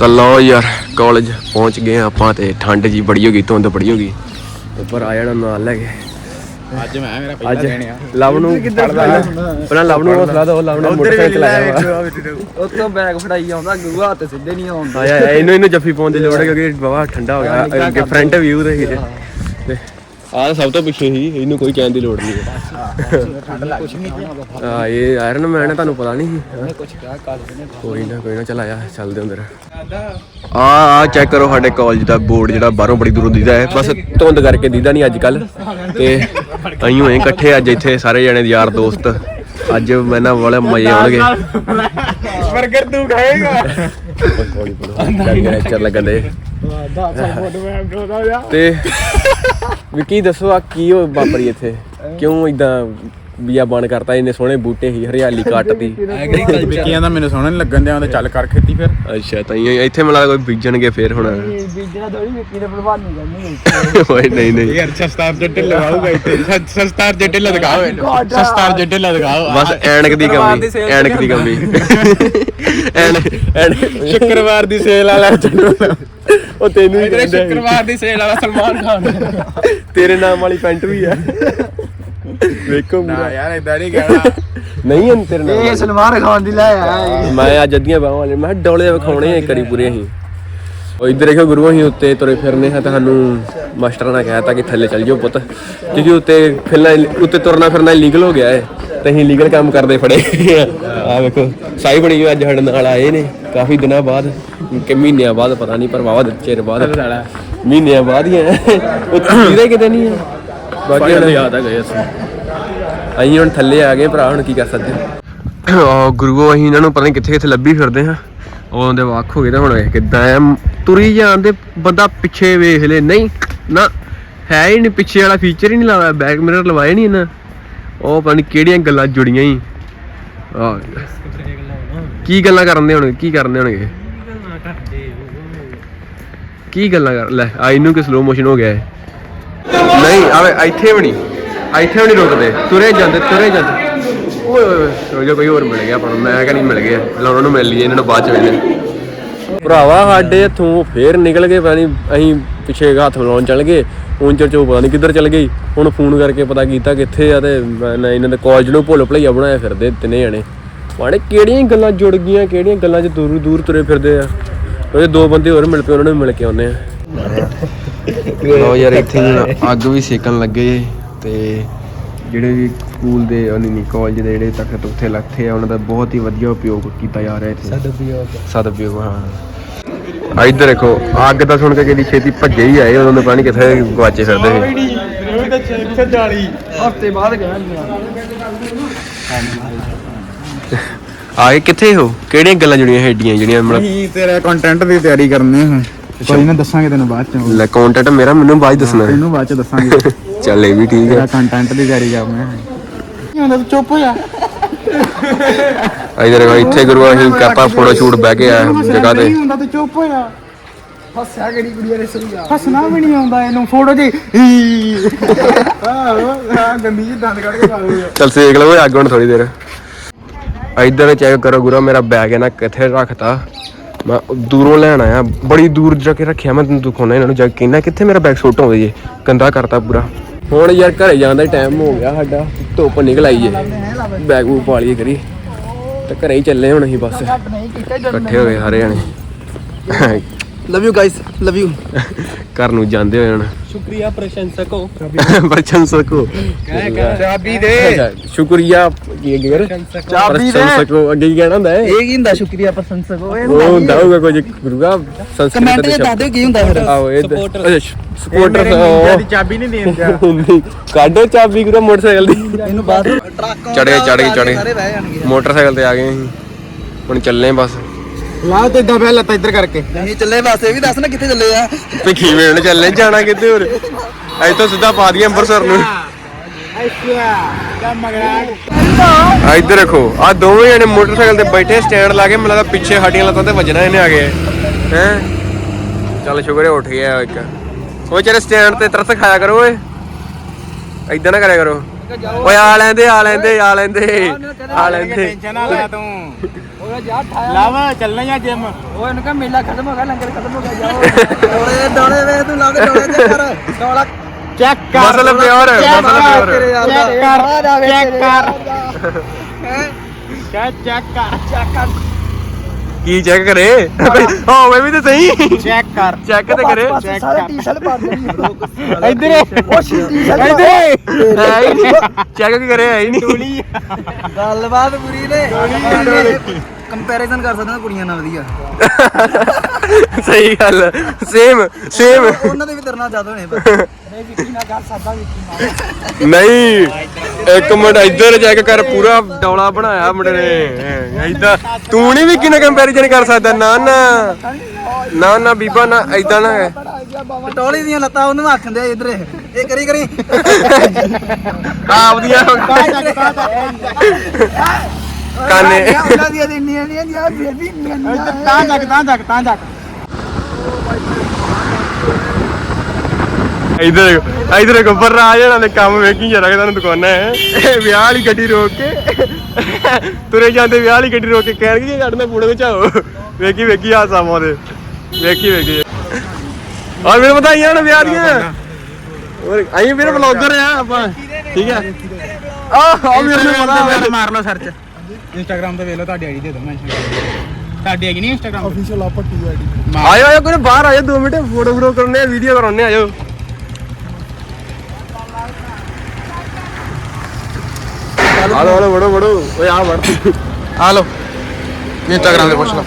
ਤਾਂ ਲਓ ਯਾਰ ਕਾਲਜ ਪਹੁੰਚ ਗਏ ਆਪਾਂ ਤੇ ਠੰਡ ਜੀ ਬੜੀ ਹੋ ਗਈ ਧੁੰਦ ਬੜੀ ਹੋ ਗਈ। ਉੱਪਰ ਆ ਜਾਣਾ ਨਾਲ ਲੈ ਕੇ। ਅੱਜ ਮੈਂ ਮੇਰਾ ਅੱਜ ਲਵ ਨੂੰ ਪਹਿਲਾਂ ਲਵ ਨੂੰ ਹੌਸਲਾ ਦੋ ਲਵ ਨੇ ਮੋਟਰਸਾਈਕਲ ਚਲਾਇਆ ਵਾ। ਉੱਤੋਂ ਬੈਗ ਫੜਾਈ ਆਉਂਦਾ ਗੁਆ ਤੇ ਸਿੱਧੇ ਨਹੀਂ ਆਉਂਦਾ। ਆਇਆ ਇਹਨੂੰ ਇਹਨੂੰ ਜੱਫੀ ਪਾਉਣ ਦੀ ਲੋੜ ਹੈ ਕਿਉਂਕਿ ਬਾਬਾ ਠੰਡਾ ਹੋ ਗਿਆ। ਅੱਗੇ ਫਰੰਟ ਵਿਊ ਦੇ ਹੀ। ਤੇ ਆਹ ਸਭ ਤੋਂ ਪਿੱਛੇ ਹੀ ਇਹਨੂੰ ਕੋਈ ਕਹਿਣ ਦੀ ਲੋੜ ਨਹੀਂ ਆ ਇਹ ਆਇਰਨ ਮੈਨ ਹੈ ਤੁਹਾਨੂੰ ਪਤਾ ਨਹੀਂ ਸੀ, ਹੈਂ? ਕੁਝ ਕਿਹਾ ਕਾਲਜ ਨੇ ਕੋਈ ਨਾ ਕੋਈ ਨਾ ਚੱਲ ਆਇਆ ਚੱਲਦੇ ਅੰਦਰ। ਆ ਆ ਚੈੱਕ ਕਰੋ ਸਾਡੇ ਕਾਲਜ ਦਾ ਬੋਰਡ ਜਿਹੜਾ ਬਾਹਰੋਂ ਬੜੀ ਦੂਰੋਂ ਦਿਖਦਾ ਹੈ। ਬਸ ਧੁੰਦ ਕਰਕੇ ਦਿਖਦਾ ਨਹੀਂ ਅੱਜ ਕੱਲ ਤੇ ਅਸੀਂ ਹੋਏ ਇਕੱਠੇ ਅੱਜ ਇੱਥੇ ਸਾਰੇ ਜਣੇ ਯਾਰ ਦੋਸਤ। ਅੱਜ ਮੈਨਾਂ ਵਾਲੇ ਮਜ਼ੇ ਆਉਣਗੇ। ਬਰਗਰ ਤੂੰ ਖਾਏਗਾ। ਪੜੋ ਲੈਕਚਰ ਲੱਗਣ ਦੇ। 10 ਫੁੱਟ ਮੈਂ ਬਰੋਦਾ ਜਾ ਤੇ ਵਿੱਕੀ ਦੱਸੋ ਆ ਕੀ ਹੋ ਵਾਪਰੀ ਇੱਥੇ? ਕਿਉਂ ਇਦਾਂ ਬੀਆ ਬਣ ਕਰਤਾ ਇਹਨੇ ਸੋਹਣੇ ਬੂਟੇ ਹੀ ਹਰਿਆਲੀ ਕੱਟਦੀ ਵਿੱਕੀਆਂ ਦਾ ਮੈਨੂੰ ਸੋਹਣਾ ਨਹੀਂ ਲੱਗਣ ਦਿਆ ਉਹਦੇ ਚੱਲ ਕਰ ਖੇਤੀ ਫਿਰ। ਅੱਛਾ ਤਾਂ ਇਹ- ਇੱਥੇ ਮੈਨੂੰ ਲੱਗਦਾ ਕੋਈ ਬੀਜਣਗੇ ਫੇਰ ਹੁਣ। ਬੀਜਣਾ ਥੋੜੀ ਵਿੱਕੀ ਦੇ ਪ੍ਰਭਾਵ ਨਹੀਂ ਕਰਨੀ ਓਏ ਨਹੀਂ ਨਹੀਂ। ਯਾਰ ਸਸਤਾਰ ਜੱਟੇ ਲਗਾਊਗਾ ਇੱਥੇ। ਸਸਤਾਰ ਜੱਟੇ ਲਗਾਓ। ਸਸਤਾਰ ਜੱਟੇ ਲਗਾਓ। ਬਸ ਐਨਕ ਦੀ ਕਮੀ ਐਨਕ ਦੀ ਕਮੀ। ਸ਼ੁੱਕਰਵਾਰ ਦੀ ਸੇਲ ਵਾਲਾ। ਚੱਲੋ ਉਹ ਤੈਨੂੰ ਹੀ। ਸ਼ੁੱਕਰਵਾਰ ਦੀ ਸੇਲ ਵਾਲਾ ਸਲਮਾਨ ਖਾਨ। ਤੇਰੇ ਨਾਮ ਵਾਲੀ ਪੈਂਟ ਵੀ ਆ। ਵੇਖੋ ਨਾ ਮੇਰਾ ਯਾਰ ਇਦਾਂ ਨਹੀਂ ਕਹਿਣਾ। ਨਹੀਂ ਹਨ ਤੇਰੇ ਇਹ ਸਲਮਾਨ ਖਾਨ ਦੀ ਲੈ ਆਇਆ ਮੈਂ ਅੱਜ ਅੱਧੀਆਂ ਬਾਹਾਂ ਵਾਲੇ ਮੈਂ ਕਿਹਾ ਡੋਲੇ ਵਿਖਾਉਣੇ ਆ ਕਰੀ ਪੂਰੇ ਅਸੀਂ। ਉਹ ਇੱਧਰ ਦੇਖੋ ਗੁਰੂ ਅਸੀਂ ਉੱਤੇ ਤੁਰੇ ਫਿਰਨੇ ਹਾਂ ਤੁਹਾਨੂੰ ਮਾਸਟਰਾਂ ਨੇ ਕਹਿਤਾ ਕਿ ਥੱਲੇ ਚੱਲ ਜਾਓ ਪੁੱਤ। ਕਿਉਂਕਿ ਉੱਤੇ ਫਿਰਨਾ ਉੱਤੇ ਤੁਰਨਾ ਫਿਰਨਾ ਇਲੀਗਲ ਹੋ ਗਿਆ ਹੈ ਤੇ ਅਸੀਂ ਲੀਗਲ ਕੰਮ ਕਰਦੇ ਫੜੇ ਆ। ਵੇਖੋ ਸਾਈ ਬਣੀ ਹੋਈ ਅੱਜ ਸਾਡੇ ਨਾਲ ਆਏ ਨੇ ਕਾਫੀ ਦਿਨਾਂ ਬਾਅਦ ਕਿ ਮਹੀਨਿਆਂ ਬਾਅਦ ਪਤਾ ਨਹੀਂ ਪਰ ਵਾਵਾ ਚਿਰ ਬਾਅਦ ਮਹੀਨਿਆਂ ਬਾਅਦ ਹੀ ਆ। ਉੱਥੇ ਵੀਰੇ ਕਿਤੇ ਨਹੀਂ ਆ। ਬਾਕੀ ਹੁਣ ਯਾਦ ਆ ਗਏ ਅਸੀਂ। ਅਸੀਂ ਹੁਣ ਥੱਲੇ ਆ ਗਏ ਭਰਾ ਹੁਣ ਕੀ ਕਰ ਸਕਦੇ ਆ ਗੁਰੂਓ ਅਸੀਂ ਇਹਨਾਂ ਨੂੰ ਪਤਾ ਨਹੀਂ ਕਿੱਥੇ ਕਿੱਥੇ ਲੱਭੀ ਫਿਰਦੇ ਹਾਂ। ਉਦੋਂ ਦੇ ਵੱਖ ਹੋ ਗਏ ਤਾਂ ਹੁਣ ਵੇਖ ਕਿੱਦਾਂ ਐ ਤੁਰੀ ਜਾਂਦੇ ਬੰਦਾ ਪਿੱਛੇ ਵੇਖ ਲੈ। ਨਹੀਂ ਨਾ ਹੈ ਹੀ ਨਹੀਂ ਪਿੱਛੇ ਵਾਲਾ ਫੀਚਰ ਹੀ ਨਹੀਂ ਲਾਇਆ। ਬੈਕ ਮਿਰਰ ਲਵਾਏ ਨਹੀਂ ਇਹਨਾਂ। ਉਹ ਪਤਾ ਨਹੀਂ ਕਿਹੜੀਆਂ ਗੱਲਾਂ ਜੁੜੀਆਂ ਹੀ। ਆ ਕੀ ਗੱਲਾਂ ਕਰਦੇ ਹੁਣ ਕੀ ਕਰਦੇ ਹੋਣਗੇ? ਕੀ ਗੱਲਾਂ ਕਰ ਲੈ ਆ ਇਹਨੂੰ ਕਿ ਸਲੋ ਮੋਸ਼ਨ ਹੋ ਗਿਆ ਹੈ। ਨਹੀਂ, ਆਵੇ, ਇੱਥੇ ਵੀ ਨਹੀਂ। ਇੱਥੇ ਵੀ ਨਹੀਂ ਰੁਕਦੇ। ਤੁਰੇ ਜਾਂਦੇ ਤੁਰੇ ਜਾਂਦੇ। ਓਏ ਓਏ ਓਏ ਕੋਈ ਹੋਰ ਮਿਲ ਗਿਆ ਆਪਾਂ ਮੈਂ ਕਿਹਾ ਨਹੀਂ ਮਿਲ ਗਿਆ। ਪਹਿਲਾਂ ਉਹਨਾਂ ਨੂੰ ਮਿਲ ਲਈਏ, ਇਹਨਾਂ ਨੂੰ ਬਾਅਦ ਚ ਮਿਲਦੇ ਭਰਾਵਾ, ਸਾਡੇ ਇੱਥੋਂ ਫੇਰ ਨਿਕਲ ਗਏ, ਪਤਾ ਨਹੀਂ, ਅਸੀਂ ਪਿੱਛੇ ਹੱਥ ਮਿਲਾਉਣ ਚੱਲ ਗਏ। ਉਂਚਰ ਚੋਂ ਪਤਾ ਨਹੀਂ ਕਿੱਧਰ ਚੱਲ ਗਈ ਹੁਣ ਫੋਨ ਕਰਕੇ ਪਤਾ ਕੀਤਾ ਕਿੱਥੇ ਆ ਤੇ ਮੈਂ ਇਹਨਾਂ ਦੇ ਕਾਲਜ ਨੂੰ ਭੁੱਲ ਭੁਲਈਆ ਬਣਾਇਆ ਫਿਰਦੇ ਤਿੰਨੇ ਜਣੇ। ਮਾੜੇ, ਕਿਹੜੀਆਂ ਗੱਲਾਂ ਜੁੜ ਗਈਆਂ, ਕਿਹੜੀਆਂ ਗੱਲਾਂ 'ਚ ਦੂਰ ਦੂਰ ਤੁਰੇ ਫਿਰਦੇ ਆ। ਉਹ ਦੋ ਬੰਦੇ ਹੋਰ ਮਿਲ ਪਏ, ਉਹਨਾਂ ਨੂੰ ਮਿਲ ਕੇ ਆਉਂਦੇ ਆ। ਲੋ ਯਾਰ ਇੱਥੇ ਹੁਣ ਅੱਗ ਵੀ ਸੇਕਣ ਲੱਗੇ ਤੇ ਜਿਹੜੇ ਵੀ ਸਕੂਲ ਦੇ ਨਹੀਂ ਨਹੀਂ ਕਾਲਜ ਦੇ ਜਿਹੜੇ ਤਖਤ ਉੱਥੇ ਲੱਥੇ ਆ ਉਹਨਾਂ ਦਾ ਬਹੁਤ ਹੀ ਵਧੀਆ ਉਪਯੋਗ ਕੀਤਾ ਜਾ ਰਿਹਾ ਇੱਥੇ। ਸਦਉਪਯੋਗ। ਸਦਉਪਯੋਗ ਹਾਂ। ਆ ਇੱਧਰ ਦੇਖੋ ਅੱਗ ਦਾ ਸੁਣ ਕੇ ਕਿਹਦੀ ਛੇਤੀ ਭੱਜੇ ਹੀ ਆਏ ਦੇ ਪਤਾ ਨਹੀਂ ਕਿੱਥੇ ਗਵਾਚੇ ਫਿਰਦੇ ਸੀ। ਹਫ਼ਤੇ ਬਾਅਦ ਗਿਆ ਆਏ ਕਿੱਥੇ ਹੋ? ਕਿਹੜੀਆਂ ਗੱਲਾਂ ਜੁੜੀਆਂ ਹੈਡੀਆਂ ਜਿਹੜੀਆਂ ਮਤਲਬ ਤੇਰਾ ਕੰਟੈਂਟ ਦੀ ਤਿਆਰੀ ਕਰਨੇ ਹਾਂ ਕੋਈ ਨਾ ਦੱਸਾਂਗੇ ਤੈਨੂੰ ਬਾਅਦ ਚ। ਲੈ ਕੰਟੈਂਟ ਮੇਰਾ ਮੈਨੂੰ ਬਾਅਦ 'ਚ ਦੱਸਣਾ। ਤੈਨੂੰ ਬਾਅਦ ਚ ਦੱਸਾਂਗੇ। ਚੱਲ ਇਹ ਵੀ ਠੀਕ ਹੈ। ਕੰਟੈਂਟ ਦੀ ਤਿਆਰੀ ਕਰਨੇ ਹਾਂ। ਯਾਰ ਤੂੰ ਚੁੱਪ ਹੋ ਜਾ। ਇੱਧਰ ਦੇਖੋ ਇੱਥੇ ਗੁਰੂ ਅਸੀਂ ਕਰਤਾ ਫੋਟੋ ਸ਼ੂਟ ਬਹਿ ਕੇ ਆ ਜਗ੍ਹਾ ਤੇ। ਨਹੀਂ ਹੁੰਦਾ ਤੂੰ ਚੁੱਪ ਹੋ ਜਾ। ਹੱਸਿਆ ਕਿਹੜੀ ਕੁੜੀ ਨੇ ਸਹੀ ਆ। ਹੱਸਣਾ ਵੀ ਨਹੀਂ ਆਉਂਦਾ ਇਹਨੂੰ ਫੋਟੋ ਜੀ ਆਹ ਗੰਦੀ ਜੀ ਦੰਦ ਕੱਢ ਕੇ ਪਾ ਦੂਗਾ ਚੱਲ ਸੇਕ ਲਓ ਅੱਗ ਹੁਣ ਥੋੜੀ ਦੇਰ। ਇੱਧਰ ਚੈੱਕ ਕਰੋ ਗੁਰੂ ਮੇਰਾ ਬੈਗ ਹੈ ਨਾ ਕਿੱਥੇ ਰੱਖਤਾ? ਮੈਂ ਦੂਰੋਂ ਲੈਣ ਆਇਆ ਬੜੀ ਦੂਰ ਜਾ ਕੇ ਰੱਖਿਆ ਮੈਂ ਤੈਨੂੰ ਦਿਖਾਉਣਾ ਇਹਨਾਂ ਨੂੰ ਜਾ ਕੇ ਕਹਿੰਦਾ ਕਿੱਥੇ ਮੇਰਾ ਬੈਗ ਸੁੱਟ ਆਉਂਦੇ ਜੇ? ਗੰਦਾ ਕਰਤਾ ਪੂਰਾ। ਹੁਣ ਯਾਰ ਘਰੇ ਜਾਣ ਦਾ ਟਾਈਮ ਹੋ ਗਿਆ ਸਾਡਾ ਧੁੱਪ ਨਿਕਲ ਆਈ ਜੇ ਬੈਗ ਬੂਗ ਪਾ ਲਈਏ ਕਰੀ। ਤੇ ਘਰੇ ਹੀ ਚੱਲੇ ਹੁਣ ਅਸੀਂ ਬਸ। ਇਕੱਠੇ ਹੋ ਗਏ ਸਾਰੇ ਜਣੇ। Love you guys love you ਘਰ ਨੂੰ ਜਾਂਦੇ ਹੋਏ ਹੁਣ ਸ਼ੁਕਰੀਆ ਪ੍ਰਸ਼ੰਸਕੋ ਪ੍ਰਸ਼ੰਸਕੋ ਚਾਬੀ ਦੇ। ਸ਼ੁਕਰੀਆ ਕੀ ਅੱਗੇ ਕਰ? ਚਾਬੀ ਦੇ। ਪ੍ਰਸ਼ੰਸਕੋ ਅੱਗੇ ਕੀ ਕਹਿਣਾ ਹੁੰਦਾ ਹੈ ਇਹ ਕੀ ਹੁੰਦਾ ਸ਼ੁਕਰੀਆ ਪ੍ਰਸ਼ੰਸਕੋ ਉਹ ਹੁੰਦਾ ਹੋਊਗਾ ਕੁਝ ਗੁਰੂਗਾ ਸੰਸਕ੍ਰਿਤ ਕਮੈਂਟ ਦੇ ਤੇ ਦੱਸ ਦਿਓ ਕੀ ਹੁੰਦਾ ਫਿਰ। ਆਓ ਇਹ ਸਪੋਰਟਰ ਸਪੋਰਟਰ ਦੀ ਚਾਬੀ ਨਹੀਂ ਦੇਣ ਦਿਆ। ਕਾਢੋ ਚਾਬੀ ਗੁਰੂ ਮੋਟਰਸਾਈਕਲ ਦੀ। ਇਹਨੂੰ ਬਾਅਦ। ਸਾਰੇ ਬਹਿ ਜਾਣਗੇ ਮੋਟਰਸਾਈਕਲ ਤੇ ਆ ਗਏ ਅਸੀਂ। ਹੁਣ ਚੱਲੇ ਬਸ। ਲਾ ਤੇ ਇਦਾਂ ਪਹਿਲਾਂ ਲੱਤਾਂ ਇੱਧਰ ਕਰਕੇ। ਨਹੀਂ ਚੱਲੇ ਵਾਸਤੇ ਵੀ ਦੱਸ ਨਾ ਕਿੱਥੇ ਚੱਲੇ ਆ। ਭਿੱਖੀ ਵੇਣ ਚੱਲੇ ਜਾਣਾ ਕਿੱਥੇ ਹੋਰ? ਇੱਥੋਂ ਸਿੱਧਾ ਪਾ ਦਈਏ ਅੰਮ੍ਰਿਤਸਰ ਨੂੰ। ਆ ਇੱਧਰ ਦੇਖੋ ਆ ਦੋਵੇਂ ਜਣੇ ਮੋਟਰਸਾਈਕਲ ਤੇ ਬੈਠੇ ਸਟੈਂਡ ਲਾ ਕੇ ਮੈਨੂੰ ਲੱਗਦਾ ਪਿੱਛੇ ਸਾਡੀਆਂ ਲੱਤਾਂ ਤੇ ਵੱਜਣਾ ਇਹਨੇ ਆ ਗਏ ਹੈ? ਚੱਲ ਸ਼ੁਕਰ ਹੈ ਉੱਠ ਗਿਆ ਇੱਕ। ਉਹ ਚਾਰੇ ਸਟੈਂਡ ਤੇ ਤਰਸ ਖਾਇਆ ਕਰੋ ਓਏ। ਐਦਾਂ ਨਾ ਕਰਿਆ ਕਰੋ। ਜਾਓ। ਓਏ ਆ ਲੈਂਦੇ ਆ ਲੈਂਦੇ ਆ ਲੈਂਦੇ ਆ ਲੈਂਦੇ। ਟੈਨਸ਼ਨ ਨਾ ਲੈ ਤੂੰ। ਓਏ ਜਾ ਠਾਇਆ ਲਾਵਾ ਚੱਲਣਾ ਜਾਂ ਜਿਮ ਓਏ ਇਹਨਾਂ ਕਾ ਮੇਲਾ ਖਤਮ ਹੋ ਗਿਆ ਲੰਗਰ ਖਤਮ ਹੋ ਗਿਆ ਜਾਓ। ਡੋਲੇ ਡੋਲੇ ਵੇ ਤੂੰ ਲਾ ਕੇ ਡੋਲੇ ਤੇ ਕਰ। ਡੋਲਾ check muscle pure muscle pure check ਕਰ ਚੈੱਕ ਕਰ। ਚੈੱਕ ਚੈੱਕ ਕਰ। ਚੈੱਕ ਕਰ। ਕੀ ਚੈੱਕ ਕਰੇ? ਹੋਵੇ ਵੀ ਤੇ ਸਹੀ। ਚੈੱਕ ਕਰ। ਚੈੱਕ ਤੇ ਕਰੇ। ਸਾਰੇ ਟੀ-ਸ਼ਰਟ ਪਾ ਦੇਣੀ ਇੱਧਰ ਉਹ ਟੀ-ਸ਼ਰਟ ਇੱਧਰ। ਹੈ ਹੀ ਨਹੀਂ। ਚੈੱਕ ਕੀ ਕਰੇ ਹੈ ਹੀ ਨਹੀਂ। ਟੂਲੀ ਗੱਲਬਾਤ ਪੂਰੀ ਨੇ। ਕੰਪੈਰੀਜ਼ਨ ਕਰ ਸਕਦੇ ਹਾਂ ਕੁੜੀਆਂ ਨਾਲ ਵਧੀਆ। ਸਹੀ ਗੱਲ। ਸੇਮ ਸੇਮ ਉਹਨਾਂ ਦੇ ਵੀ ਤਰਨਾ ਜ਼ਿਆਦਾ ਹੋਣੇ ਪਰ ਨਹੀਂ ਵਿੱਕੀ ਨਾਲ ਗੱਲ ਸਾਦਾ ਵਿੱਕੀ ਨਾਲ। ਨਹੀਂ ਇੱਕ ਮਿੰਟ ਇੱਧਰ ਚੈੱਕ ਕਰ ਪੂਰਾ ਡੌਲਾ ਬਣਾਇਆ ਮੁੰਡੇ ਨੇ। ਐਦਾਂ ਤੂੰ ਨਹੀਂ ਵੀ ਕਿਨੇ ਕੰਪੈਰੀਜ਼ਨ ਕਰ ਸਕਦਾ ਨਾ ਨਾ। ਨਾ ਨਾ ਬੀਬਾ ਨਾ ਐਦਾਂ ਨਾ ਹੈ। ਟੋਲੀ ਦੀਆਂ ਲੱਤਾਂ ਉਹਨੂੰ ਆਖੰਦੇ ਇਧਰ। ਇਹ ਕਰੀ ਕਰੀ। ਆਪਦੀਆਂ ਕਾਨੇ। ਉਹਨਾਂ ਦੀਆਂ ਇੰਨੀਆਂ ਨਹੀਂ ਜਾਂ ਫਿਰ ਵੀ ਇੰਨੀਆਂ। ਤਾਂ ਜੱਕ ਤਾਂ ਜੱਕ ਤਾਂ ਜੱਕ ਇਧਰ ਇਧਰ ਗੱਬਰ ਆ ਜਾਣਾ ਨੇ ਕੰਮ ਵੇਖੀ ਜਰਾ ਕਿ ਤੁਹਾਨੂੰ ਦੁਕਾਨਾਂ ਹੈ। ਇਹ ਵਿਆਹ ਵਾਲੀ ਗੱਡੀ ਰੋਕ ਕੇ। ਤੁਰੇ ਜਾਂਦੇ ਵਿਆਹ ਵਾਲੀ ਗੱਡੀ ਰੋਕ ਕੇ ਕਹਿਣਗੇ ਕਿ ਕੱਢਣਾ ਪੂੜੇ ਵਿੱਚ ਆਓ ਵੇਖੀ ਵੇਖੀ ਆ ਸਾਮੋ ਦੇ ਵੇਖੀ ਵੇਖੀ। ਆ ਮੇਰੇ ਬਤਾਈਆਂ ਹੁਣ ਵਿਆਹ ਦੀਆਂ। ਹੋਰ ਆਈ ਵੀਰ ਵਲੌਗਰ ਆ ਆਪਾਂ। ਠੀਕ ਹੈ ਆ ਆ ਮੇਰੇ ਨੂੰ ਪਤਾ। ਮਾਰ ਲਓ ਸਰਚ ਇੰਸਟਾਗ੍ਰam ਤੇ ਵੇਖ ਲਓ ਤੁਹਾਡੀ ਆਈਡੀ ਦੇ ਦੋ ਮੈਂਸ਼ਨ ਤੁਹਾਡੀ ਹੈਗੀ ਨਹੀਂ ਇੰਸਟਾਗ੍ਰam ਆਫੀਸ਼ੀਅਲ ਆਪਾ ਟੂ ਆਈਡੀ ਆਇਓ ਆਇਓ ਕੋਈ ਬਾਹਰ ਆਇਓ 2 ਮਿੰਟ ਫੋਟੋ ਫੋਟੋ ਕਰਨੇ ਆ ਵੀਡੀਓ ਕਰਾਉਣੇ ਆਇਓ। ਹਲੋ ਹਲੋ ਵੜੋ ਵੜੋ। ਓਏ ਆ ਵੜ। ਆ ਲਓ ਇੰਸਟਾਗ੍ਰam ਤੇ ਪੁੱਛ ਲਓ।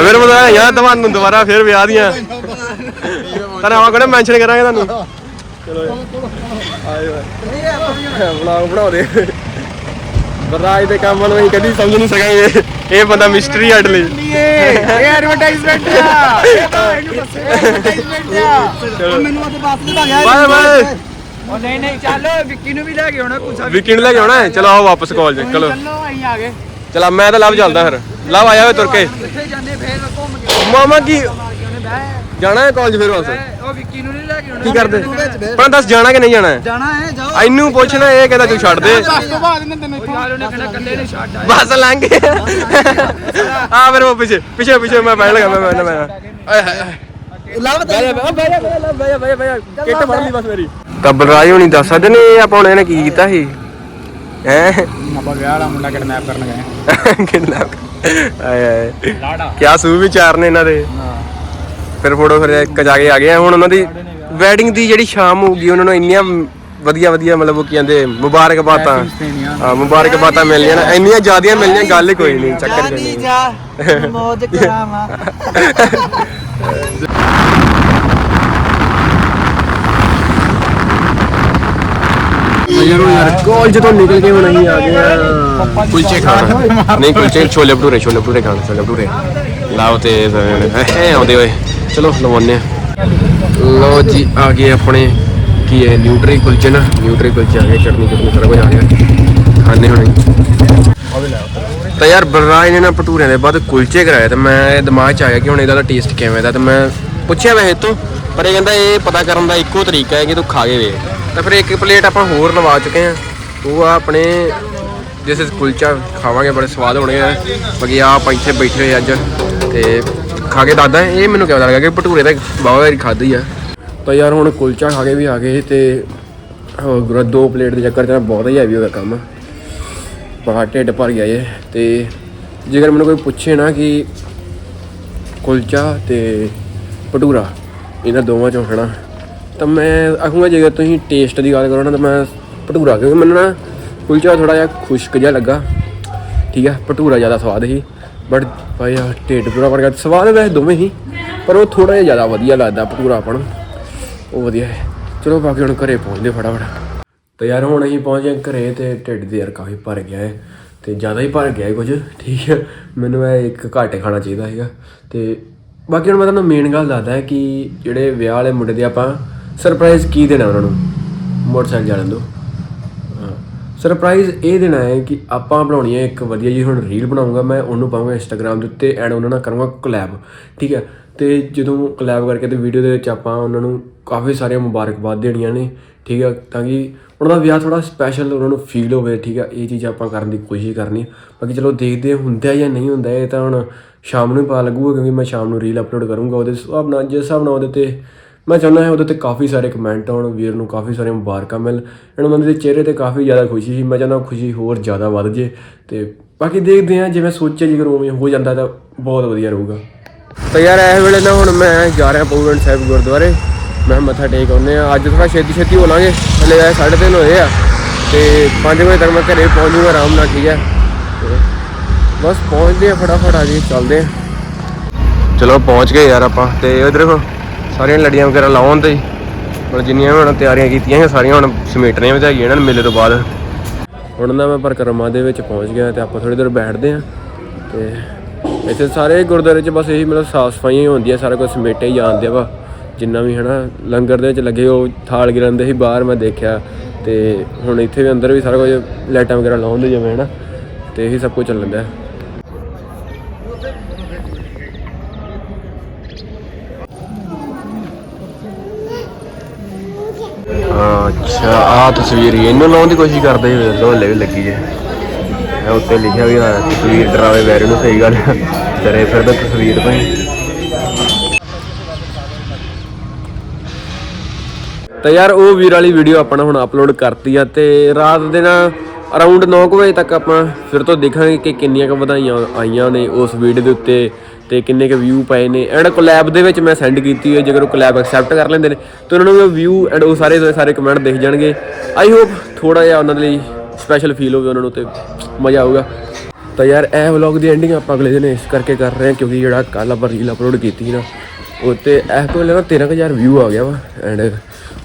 ਅਗਰ ਬਤਾ ਯਾਰ ਤੁਹਾਨੂੰ ਦੁਬਾਰਾ ਫਿਰ ਵਿਆਹ ਦੀਆਂ। ਤੁਹਾਨੂੰ ਆਵਾ ਕੋਨੇ ਮੈਂਸ਼ਨ ਕਰਾਂਗੇ ਤੁਹਾਨੂੰ? ਚਲੋ ਆਇਓ ਵਲੌਗ ਬਣਾਓ ਦੇ। ਬਰਾਜ ਦੇ ਕੰਮ ਨੂੰ ਅਸੀਂ ਕਦੀ ਸਮਝ ਨਹੀਂ ਸਕਾਂਗੇ। ਇਹ ਬੰਦਾ ਮਿਸਟਰੀ ਹੱਡ ਲਈ। ਇਹ ਐਡਵਰਟਾਈਜ਼ਮੈਂਟ ਆ। ਇਹ ਤਾਂ ਐਡਵਰਟਾਈਜ਼ਮੈਂਟ ਆ। ਮੈਨੂੰ ਉਹਦੇ ਬਾਪ ਦੇ ਤਾਂ ਗਿਆ ਬਾਏ ਬਾਏ। ਉਹ ਨਹੀਂ ਨਹੀਂ ਚੱਲ ਵਿੱਕੀ ਨੂੰ ਵੀ ਲੈ ਕੇ ਆਉਣਾ ਕੁਛ ਵੀਕਐਂਡ ਲੈ ਕੇ ਆਉਣਾ ਹੈ? ਚਲੋ ਆਓ ਵਾਪਸ ਕਾਲਜ ਚਲੋ। ਚੱਲੋ ਅਸੀਂ ਆ ਗਏ। ਚਲ ਮੈਂ ਤਾਂ ਲਵ ਚੱਲਦਾ ਫਿਰ। ਲਵ ਆਇਆ ਵੇ ਤੁਰ ਕੇ। ਕਿੱਥੇ ਜਾਂਦੇ ਫੇਰ ਘੁੰਮ ਕੇ ਮਾਮਾ ਕੀ ਜਾਣਾ ਹੈ ਕਾਲਜ ਫਿਰ ਵਿੱਕੀ ਨੂੰ ਲੈ ਕੇ ਕਰਦੇ? ਪਰ ਦੱਸ ਜਾਣਾ ਕਿ ਨਹੀਂ ਜਾਣਾ? ਹੈ ਜਾਣਾ ਹੈ ਜਾਓ। ਇਹਨੂੰ ਪੁੱਛਣਾ ਇਹ ਕਹਿੰਦਾ ਤੂੰ ਛੱਡ ਦੇ। ਦਸ ਤੋਂ ਬਾਅਦ ਨੇ ਤੈਨੂੰ ਉਹਨੇ ਕੱਲੇ ਬਸ ਲੰਘ ਗਿਆ ਆ ਫਿਰ ਉਹ ਪਿੱਛੇ ਪਿੱਛੇ ਪਿੱਛੇ ਮੈਂ ਬੈਠ ਲਗਾ ਮੈਂ ਮੈਂ ਮੈਂ ਆਏ ਹਾਏ ਹਾਏ। ਲਵ ਕਿੱਟ ਫੜ ਲਈ ਬਸ ਮੇਰੀ। ਤਾਂ ਬਲਰਾਜ ਹੁਣੀ ਦੱਸ ਸਕਦੇ ਨੇ ਇਹ ਆਪਾਂ ਹੁਣ ਇਹਨੇ ਕੀ ਕੀਤਾ ਸੀ? ਹੈ? ਆਪਾਂ ਵਿਆਹ ਵਾਲਾ ਮੁੰਡਾ ਕਿਡਨੈਪ ਕਰਨ ਗਏ। ਕਿੰਨਾ ਆਏ ਆਏ ਲਾੜਾ। ਕਿਆ ਸੂ ਵਿਚਾਰ ਨੇ ਇਹਨਾਂ ਦੇ। ਫਿਰ ਫੋਟੋ ਫਿਰ ਇੱਕ ਜਾ ਕੇ ਆ ਗਏ ਆ। ਹੁਣ ਉਹਨਾਂ ਦੀ ਵੈਡਿੰਗ ਦੀ ਜਿਹੜੀ ਸ਼ਾਮ ਹੋਊਗੀ ਉਹਨਾਂ ਨੂੰ ਇੰਨੀਆਂ ਵਧੀਆ ਵਧੀਆ ਮਤਲਬ ਉਹ ਕੀ ਕਹਿੰਦੇ ਮੁਬਾਰਕਬਾਦਾਂ ਹਾਂ ਮੁਬਾਰਕਬਾਦਾਂ ਮਿਲਣੀਆਂ ਨਾ। ਇੰਨੀਆਂ ਜ਼ਿਆਦੀਆਂ ਮਿਲਣੀਆਂ ਗੱਲ ਹੀ ਕੋਈ ਨਹੀਂ ਚੱਕਰ ਨਹੀਂ। ਜਾ ਮੌਜ ਕਰਾਵਾਂ। ਯਾਰ ਯਾਰ ਕਾਲਜ ਤੋਂ ਨਿਕਲ ਕੇ ਹੁਣ ਅਸੀਂ ਆ ਗਏ ਆ। ਕੁਲਚੇ ਖਾਣ। ਨਹੀਂ ਕੁਲਚੇ ਛੋਲੇ ਭਟੂਰੇ ਛੋਲੇ ਭਟੂਰੇ ਖਾਣ ਛੋਲੇ ਭਟੂਰੇ। ਲਾਓ ਤੇ ਆਉਂਦੇ ਓਏ ਚਲੋ ਲਵਾਉਣੇ ਆ। ਲੋ ਜੀ, ਆ ਗਏ ਆਪਣੇ ਕੀ ਹੈ, ਨਿਊਟਰੀ ਕੁਲਚੇ ਨਾ, ਨਿਊਟਰੀ ਕੁਲਚੇ ਆ ਗਏ, ਚਟਨੀ ਚਟਨੀ ਸਾਰਾ ਕੁਝ ਆ ਗਿਆ। ਖਾਣੇ ਹੁਣੇ। ਤਾਂ ਯਾਰ ਬਲਰਾਜ ਨੇ ਨਾ ਭਟੂਰਿਆਂ ਦੇ ਬਾਅਦ ਕੁਲਚੇ ਕਰਾਏ ਤੇ ਮੈਂ ਦਿਮਾਗ 'ਚ ਆ ਗਿਆ ਕਿ ਹੁਣ ਇਹਦਾ ਟੇਸਟ ਕਿਵੇਂ ਦਾ, ਤੇ ਮੈਂ ਪੁੱਛਿਆ ਵੈਸੇ ਤੋਂ ਪਰ ਇਹ ਕਹਿੰਦਾ ਇਹ ਪਤਾ ਕਰਨ ਦਾ ਇੱਕੋ ਤਰੀਕਾ ਹੈ ਕਿ ਤੂੰ ਖਾ ਕੇ ਵੇਖ। ਤਾਂ ਫਿਰ ਇੱਕ ਪਲੇਟ ਆਪਾਂ ਹੋਰ ਲਵਾ ਚੁੱਕੇ ਆ ਉਹ ਆ ਆਪਣੇ, ਜਿਸ ਕੁਲਚਾ ਖਾਵਾਂਗੇ, ਬੜੇ ਸਵਾਦ ਹੋਣੇ ਆ ਬਾਕੀ ਆ ਆਪਾਂ ਇੱਥੇ ਬੈਠੇ ਹੋਏ ਅੱਜ, ਤੇ ਖਾ ਕੇ ਦੱਸਦਾ, ਇਹ ਮੈਨੂੰ ਕਿਵੇਂ ਲੱਗਾ ਕਿ ਭਟੂਰੇ ਤਾਂ ਬਹੁਤ ਵਾਰੀ ਖਾਧੀ ਆ। ਤਾਂ ਯਾਰ ਹੁਣ ਕੁਲਚਾ ਖਾ ਕੇ ਵੀ ਆ ਗਏ ਤੇ ਉਹ ਦੋ ਪਲੇਟ ਦੇ ਚੱਕਰ 'ਚ ਨਾ ਬਹੁਤ ਹੀ ਹੈਵੀ ਹੋ ਗਿਆ ਕੰਮ। ਬੜਾ ਢਿੱਡ ਭਰ ਗਿਆ ਜੇ ਤੇ ਜੇਕਰ ਮੈਨੂੰ ਕੋਈ ਪੁੱਛੇ ਨਾ ਕਿ ਕੁਲਚਾ ਤੇ ਭਟੂਰਾ, ਇਹਨਾਂ ਦੋਵਾਂ ਚੋਂ ਖਾਣਾ, ਤਾਂ ਮੈਂ ਆਖੂੰਗਾ ਜੇਕਰ ਤੁਸੀਂ ਟੇਸਟ ਦੀ ਗੱਲ ਕਰੋ ਨਾ, ਤਾਂ ਮੈਂ ਭਟੂਰਾ, ਕਿਉਂਕਿ ਮੈਨੂੰ ਨਾ ਕੁਲਚਾ ਥੋੜਾ ਜਿਹਾ ਖੁਸ਼ਕ ਜਿਹਾ ਲੱਗਾ। ਠੀਕ ਹੈ ਭਟੂਰਾ ਜ਼ਿਆਦਾ ਸਵਾਦ ਸੀ। ਬਟ ਭਾਈ ਆ ਢਿੱਡ ਪੂਰਾ ਭਰ ਗਿਆ। ਸਵਾਦ ਵੈਸੇ ਦੋਵੇਂ ਹੀ, ਪਰ ਉਹ ਥੋੜਾ ਜਿਹਾ ਜ਼ਿਆਦਾ ਵਧੀਆ ਲੱਗਦਾ ਪੂਰਾ ਆਪਾਂ ਨੂੰ ਉਹ ਵਧੀਆ ਹੈ। ਚਲੋ ਬਾਕੀ ਹੁਣ ਘਰੇ ਪਹੁੰਚਦੇ ਫਟਾਫਟ। ਤੇ ਯਾਰ ਹੁਣ ਅਸੀਂ ਪਹੁੰਚ ਗਏ ਘਰੇ ਤੇ ਢਿੱਡ ਦੇ ਯਾਰ ਕਾਫੀ ਭਰ ਗਿਆ ਹੈ ਤੇ ਜ਼ਿਆਦਾ ਹੀ ਭਰ ਗਿਆ ਹੈ ਕੁਝ। ਠੀਕ ਹੈ, ਮੈਨੂੰ ਇਹ ਇੱਕ ਘਾਟੇ ਖਾਣਾ ਚਾਹੀਦਾ ਸੀਗਾ। ਤੇ ਬਾਕੀ ਹੁਣ ਮੈਂ ਤੁਹਾਨੂੰ ਮੇਨ ਗੱਲ ਦੱਸਦਾ ਹੈ ਕਿ ਜਿਹੜੇ ਵਿਆਹ ਵਾਲੇ ਮੁੰਡੇ ਦੇ ਆਪਾਂ ਸਰਪ੍ਰਾਈਜ਼ ਕੀ ਦੇਣਾ ਉਹਨਾਂ ਨੂੰ? ਮੋਟਰਸਾਈਕਲ ਜਾਣ ਦੋ ਸਰਪ੍ਰਾਈਜ਼ ਇਹ ਦੇਣਾ ਹੈ ਕਿ ਆਪਾਂ ਬਣਾਉਣੀ ਹੈ ਇੱਕ ਵਧੀਆ ਜੀ ਹੁਣ ਰੀਲ ਬਣਾਉਂਗਾ, ਮੈਂ ਉਹਨੂੰ ਪਾਉਂਗਾ ਇੰਸਟਾਗ੍ਰam ਦੇ ਉੱਤੇ ਐਂਡ ਉਹਨਾਂ ਨਾਲ ਕਰੂੰਗਾ ਕੋਲੈਬ ਠੀਕ ਹੈ? ਤੇ ਜਦੋਂ ਕਲੈਬ ਕਰਕੇ ਤੇ ਵੀਡੀਓ ਦੇ ਵਿੱਚ ਆਪਾਂ ਉਹਨਾਂ ਨੂੰ ਕਾਫੀ ਸਾਰੀਆਂ ਮੁਬਾਰਕਬਾਦ ਦੇਣੀਆਂ ਨੇ, ਠੀਕ ਹੈ? ਤਾਂ ਕਿ ਉਹਨਾਂ ਦਾ ਵਿਆਹ ਥੋੜਾ ਸਪੈਸ਼ਲ ਉਹਨਾਂ ਨੂੰ ਫੀਲ ਹੋਵੇ, ਠੀਕ ਆ ਇਹ ਚੀਜ਼ ਆਪਾਂ ਕਰਨ ਦੀ ਕੋਸ਼ਿਸ਼ ਕਰਨੀ ਬਾਕੀ ਚਲੋ ਦੇਖਦੇ ਹੁੰਦਾ ਜਾਂ ਨਹੀਂ ਹੁੰਦਾ, ਇਹ ਤਾਂ ਹੁਣ ਸ਼ਾਮ ਨੂੰ ਹੀ ਪਤਾ ਲੱਗੂਗਾ ਕਿਉਂਕਿ ਮੈਂ ਸ਼ਾਮ ਨੂੰ ਰੀਲ ਅਪਲੋਡ ਕਰੂੰਗਾ, ਉਹਦੇ ਹਿਸਾਬ ਨਾਲ ਜਿਸ ਹਿਸਾਬ ਨਾਲ ਉਹਦੇ ਤੇ ਮੈਂ ਚਾਹੁੰਦਾ ਹਾਂ ਉਹਦੇ ਤੇ ਕਾਫੀ ਸਾਰੇ ਕਮੈਂਟ ਆਉਣ, ਵੀਰ ਨੂੰ ਕਾਫੀ ਸਾਰੀਆਂ ਮੁਬਾਰਕਾਂ ਮਿਲ ਇਹਨਾਂ ਬੰਦੇ ਦੇ ਚਿਹਰੇ ਤੇ ਕਾਫੀ ਜ਼ਿਆਦਾ ਖੁਸ਼ੀ ਸੀ। ਮੈਂ ਚਾਹੁੰਦਾ ਖੁਸ਼ੀ ਹੋਰ ਜ਼ਿਆਦਾ ਵੱਧ ਜੇ ਤੇ ਬਾਕੀ ਦੇਖਦੇ ਹਾਂ, ਜਿਵੇਂ ਸੋਚਿਆ ਜੇਕਰ ਉਵੇਂ ਹੋ ਜਾਂਦਾ ਤਾਂ ਬਹੁਤ ਵਧੀਆ ਰਹੂਗਾ। ਤਾਂ ਯਾਰ ਇਸ ਵੇਲੇ ਨਾ ਹੁਣ ਮੈਂ ਜਾ ਰਿਹਾ ਪੂਰਨ ਸਾਹਿਬ ਗੁਰਦੁਆਰੇ। ਮੈਂ ਮੱਥਾ ਟੇਕ ਆਉਂਦੇ ਆ ਅੱਜ ਥੋੜਾ ਛੇਤੀ ਛੇਤੀ ਹੋ ਲਾਂਗੇ ਹਲੇ ਆ 3:30 ਹੋਏ ਆ ਤੇ 5 ਵਜੇ ਤੱਕ ਮੈਂ ਘਰੇ ਪਹੁੰਚ ਜੂਗਾ ਆਰਾਮ ਨਾਲ, ਠੀਕ ਹੈ? ਬਸ ਪਹੁੰਚਦੇ ਆ ਫਟਾਫਟ, ਆ ਜੀ ਚੱਲਦੇ ਆ ਚਲੋ ਪਹੁੰਚ ਗਏ ਯਾਰ ਆਪਾਂ। ਤੇ ਇਧਰ ਦੇਖੋ। ਸਾਰੀਆਂ ਲੜੀਆਂ ਵਗੈਰਾ ਲਾਉਣ ਤੇ ਮਤਲਬ ਜਿੰਨੀਆਂ ਵੀ ਹੁਣ ਤਿਆਰੀਆਂ ਕੀਤੀਆਂ ਸੀ, ਸਾਰੀਆਂ ਹੁਣ ਸਮੇਟਣੀਆਂ ਵੀ ਹੈਗੀਆਂ ਇਹਨਾਂ ਨੂੰ ਮੇਲੇ ਤੋਂ ਬਾਅਦ। ਹੁਣ ਨਾ ਮੈਂ ਪਰਕਰਮਾ ਦੇ ਵਿੱਚ ਪਹੁੰਚ ਗਿਆ ਤੇ ਆਪਾਂ ਥੋੜੀ ਦੇਰ ਬੈਠਦੇ ਆ ਤੇ ਇੱਥੇ ਸਾਰੇ ਗੁਰਦੁਆਰੇ 'ਚ ਬਸ ਇਹੀ ਮਤਲਬ ਸਾਫ਼ ਸਫਾਈਆਂ ਹੁੰਦੀਆਂ, ਸਾਰਾ ਕੁਝ ਸਮੇਟੇ ਹੀ ਜਾਂਦੇ ਵਾ। ਜਿੰਨਾ ਵੀ ਹਨਾ ਲੰਗਰ ਦੇ ਵਿੱਚ ਲੱਗੇ ਉਹ ਥਾਲ ਗਿਰੰਦੇ ਸੀ ਬਾਹਰ ਮੈਂ ਦੇਖਿਆ ਤੇ ਹੁਣ ਇੱਥੇ ਵੀ ਅੰਦਰ ਵੀ ਸਾਰਾ ਕੁਝ ਲਾਈਟਾਂ ਵਗੈਰਾ ਲਾਉਂਦੇ ਜਿਵੇਂ ਹਨਾ, ਤੇ ਇਹੀ ਸਭ ਕੁਝ ਚੱਲਦਾ ਡਿਆ ਅੱਛਾ ਆ ਤਸਵੀਰ ਹੀ ਇਹਨੂੰ ਲਾਉਣ ਦੀ ਕੋਸ਼ਿਸ਼ ਕਰਦੇ ਸੀ, ਵੇਖ ਲਓ ਵੀ ਲੱਗੀ ਜੇ ਇਹ ਉੱਤੇ ਲਿਖਿਆ ਵੀ ਆ ਤਸਵੀਰ ਡਰਾਵੇ ਵੈਰੇ ਨੂੰ, ਸਹੀ ਗੱਲ। ਡਰੇ ਫਿਰਦਾ ਤਸਵੀਰ ਭਾਈ ਤਾਂ ਯਾਰ, ਉਹ ਵੀਰ ਵਾਲੀ ਵੀਡੀਓ ਆਪਾਂ ਹੁਣ ਅਪਲੋਡ ਕਰਤੀ ਆ ਤੇ ਰਾਤ ਦੇ ਨਾ ਅਰਾਊਂਡ 9 ਵਜੇ ਤੱਕ ਆਪਾਂ ਫਿਰ ਤੋਂ ਦੇਖਾਂਗੇ ਕਿ ਕਿੰਨੀਆਂ ਕੁ ਵਧਾਈਆਂ ਆਈਆਂ ਨੇ ਉਸ ਵੀਡੀਓ ਦੇ ਉੱਤੇ। ਤੇ ਕਿੰਨੇ ਕੁ ਵਿਊ ਪਏ ਨੇ ਐਂਡ ਕੋਲੈਬ ਦੇ ਵਿੱਚ ਮੈਂ ਸੈਂਡ ਕੀਤੀ ਹੋਈ ਜੇਕਰ ਉਹ ਕੋਲੈਬ ਐਕਸੈਪਟ ਕਰ ਲੈਂਦੇ ਨੇ, ਤਾਂ ਉਹਨਾਂ ਨੂੰ ਵਿਊ ਐਂਡ ਉਹ ਸਾਰੇ ਦੇ ਸਾਰੇ ਕਮੈਂਟ ਦੇਖ ਜਾਣਗੇ। ਆਈ ਹੋਪ ਥੋੜਾ ਜਿਹਾ ਉਹਨਾਂ ਦੇ ਲਈ ਸਪੈਸ਼ਲ ਫੀਲ ਹੋਵੇ, ਉਹਨਾਂ ਨੂੰ ਤੇ ਮਜ਼ਾ ਆਊਗਾ। ਤਾਂ ਯਾਰ, ਇਹ ਵਲੌਗ ਦੀ ਐਂਡਿੰਗ ਆਪਾਂ ਅਗਲੇ ਦਿਨ ਇਸ ਕਰਕੇ ਕਰ ਰਹੇ ਹਾਂ, ਕਿਉਂਕਿ ਜਿਹੜਾ ਕੱਲ ਆਪਾਂ ਰੀਲ ਅਪਲੋਡ ਕੀਤੀ ਨਾ, ਉਹ ਤੇ ਇਸ ਤੋਂ ਪਹਿਲਾਂ ਨਾ 13000 ਵਿਊ ਆ ਗਿਆ ਵਾ ਐਂਡ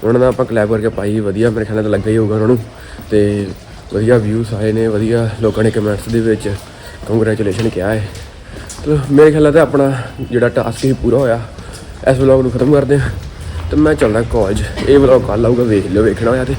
ਉਹਨਾਂ ਦਾ ਆਪਾਂ ਕਲੈਬ ਕਰਕੇ ਪਾਈ ਵਧੀਆ, ਮੇਰੇ ਖਿਆਲ ਨਾਲ ਲੱਗਾ ਹੀ ਹੋਊਗਾ ਉਹਨਾਂ ਨੂੰ। ਤੇ ਵਧੀਆ ਵਿਊਸ ਆਏ ਨੇ, ਵਧੀਆ ਲੋਕਾਂ ਨੇ ਕਮੈਂਟਸ ਦੇ ਵਿੱਚ। ਕੰਗ੍ਰੈਚੁਲੇਸ਼ਨ ਕਿਹਾ ਹੈ। ਤੇ ਮੇਰੇ ਖਿਆਲ ਨਾਲ ਤਾਂ ਆਪਣਾ ਜਿਹੜਾ ਟਾਸਕ ਹੀ ਪੂਰਾ ਹੋਇਆ। ਇਸ ਵਲੌਗ ਨੂੰ ਖਤਮ ਕਰਦੇ ਹਾਂ। ਤੇ ਮੈਂ ਚੱਲਦਾ ਕਾਲਜ ਇਹ ਵਲੌਗ ਕੱਲ ਆਊਗਾ, ਵੇਖ ਲਿਓ, ਵੇਖਣਾ ਹੋਇਆ ਤੇ।